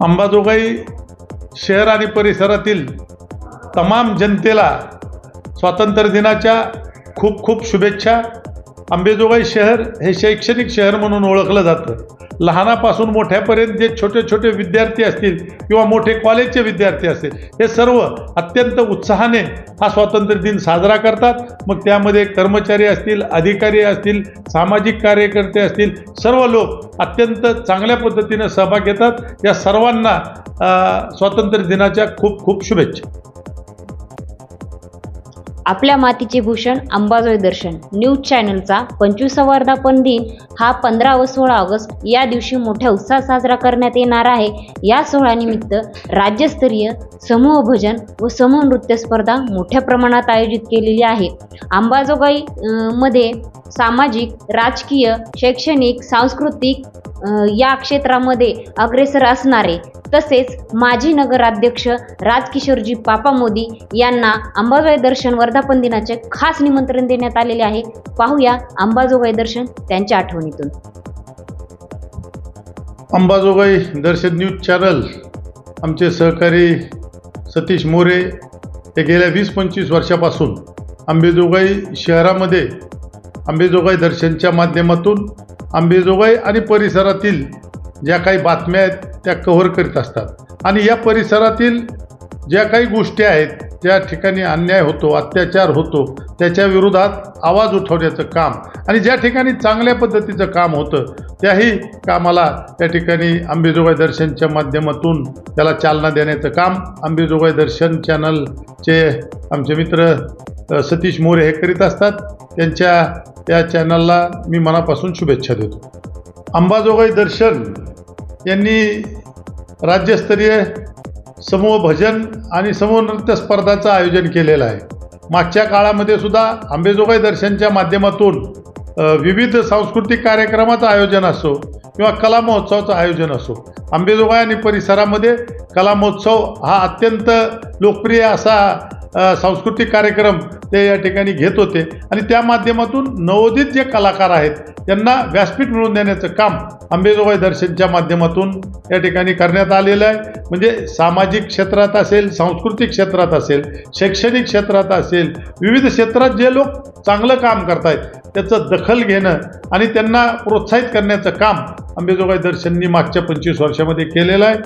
अंबाजोगाई शहर आणि परिसरातील तमाम जनतेला स्वातंत्र्य दिनाच्या खूप खूप शुभेच्छा. अंबेजोगाई शहर हे शैक्षणिक शहर म्हणून ओळखलं जातं. लहानापासून मोठ्यापर्यंत जे छोटे छोटे विद्यार्थी असतील किंवा मोठे कॉलेजचे विद्यार्थी असतील हे सर्व अत्यंत उत्साहाने हा स्वातंत्र्य दिन साजरा करतात. मग त्यामध्ये कर्मचारी असतील अधिकारी असतील सामाजिक कार्यकर्ते असतील सर्व लोक अत्यंत चांगल्या पद्धतीनं सहभाग घेतात. या सर्वांना स्वातंत्र्य दिनाच्या खूप खूप शुभेच्छा. आपल्या मातीचे भूषण अंबाजोई दर्शन. न्यूज चॅनलचा पंचवीसावा वर्धापन दिन हा पंधरा व सोळा ऑगस्ट या दिवशी मोठ्या उत्साहात साजरा करण्यात येणार आहे. या सोहळ्यानिमित्त राज्यस्तरीय समूह भजन व समूह नृत्य स्पर्धा मोठ्या प्रमाणात आयोजित केलेली आहे. अंबाजोगाई मध्ये सामाजिक राजकीय शैक्षणिक सांस्कृतिक या क्षेत्रामध्ये अग्रेसर असणारे तसेच माजी नगराध्यक्ष राजकिशोरजी पापा मोदी यांना अंबाजोगाई दर्शन वर्धापन दिनाचे खास निमंत्रण देण्यात आलेले आहे. पाहूया अंबाजोगाई दर्शन त्यांच्या आठवणीतून. अंबाजोगाई दर्शन न्यूज चॅनल आमचे सहकारी सतीश मोरे हे गेल्या वीस पंचवीस वर्षापासून अंबेजोगाई शहरामध्ये अंबेजोगाई दर्शनच्या माध्यमातून अंबेजोगाई आणि परिसरातील ज्या काही बातम्या आहेत त्या कव्हर करीत असतात. आणि या परिसरातील ज्या काही गोष्टी आहेत ज्या ठिकाणी अन्याय होतो अत्याचार होतो त्याच्या विरोधात आवाज उठवण्याचं काम आणि ज्या ठिकाणी चांगल्या पद्धतीचं काम होतं त्याही कामाला त्या ठिकाणी अंबेजोगाई दर्शनच्या माध्यमातून त्याला चालना देण्याचं काम अंबेजोगाई दर्शन चॅनलचे आमचे मित्र सतीश मोरे हे करीत असतात. त्यांच्या या चॅनलला मी मनापासून शुभेच्छा देतो. अंबाजोगाई दर्शन यांनी राज्यस्तरीय समूह भजन आणि समूह नृत्य स्पर्धाचं आयोजन केलेलं आहे. मागच्या काळामध्ये सुद्धा आंबेजोगाई दर्शनच्या माध्यमातून विविध सांस्कृतिक कार्यक्रमाचं आयोजन असो किंवा कला महोत्सवाचं आयोजन असो आंबेजोगाई आणि परिसरामध्ये कला महोत्सव हा अत्यंत लोकप्रिय असा सांस्कृतिक कार्यक्रम ते या ठिकाणी घेत होते. आणि त्या माध्यमातून नवोदित जे कलाकार आहेत त्यांना व्यासपीठ मिळवून देण्याचं काम अंबेजोबाई दर्शनच्या माध्यमातून या ठिकाणी करण्यात आलेलं आहे. म्हणजे सामाजिक क्षेत्रात असेल सांस्कृतिक क्षेत्रात असेल शैक्षणिक क्षेत्रात असेल विविध क्षेत्रात जे लोक चांगलं काम करतायत त्याचं दखल घेणं आणि त्यांना प्रोत्साहित करण्याचं काम अंबेजोगाई दर्शननी मागच्या पंचवीस वर्षामध्ये केलेलं आहे.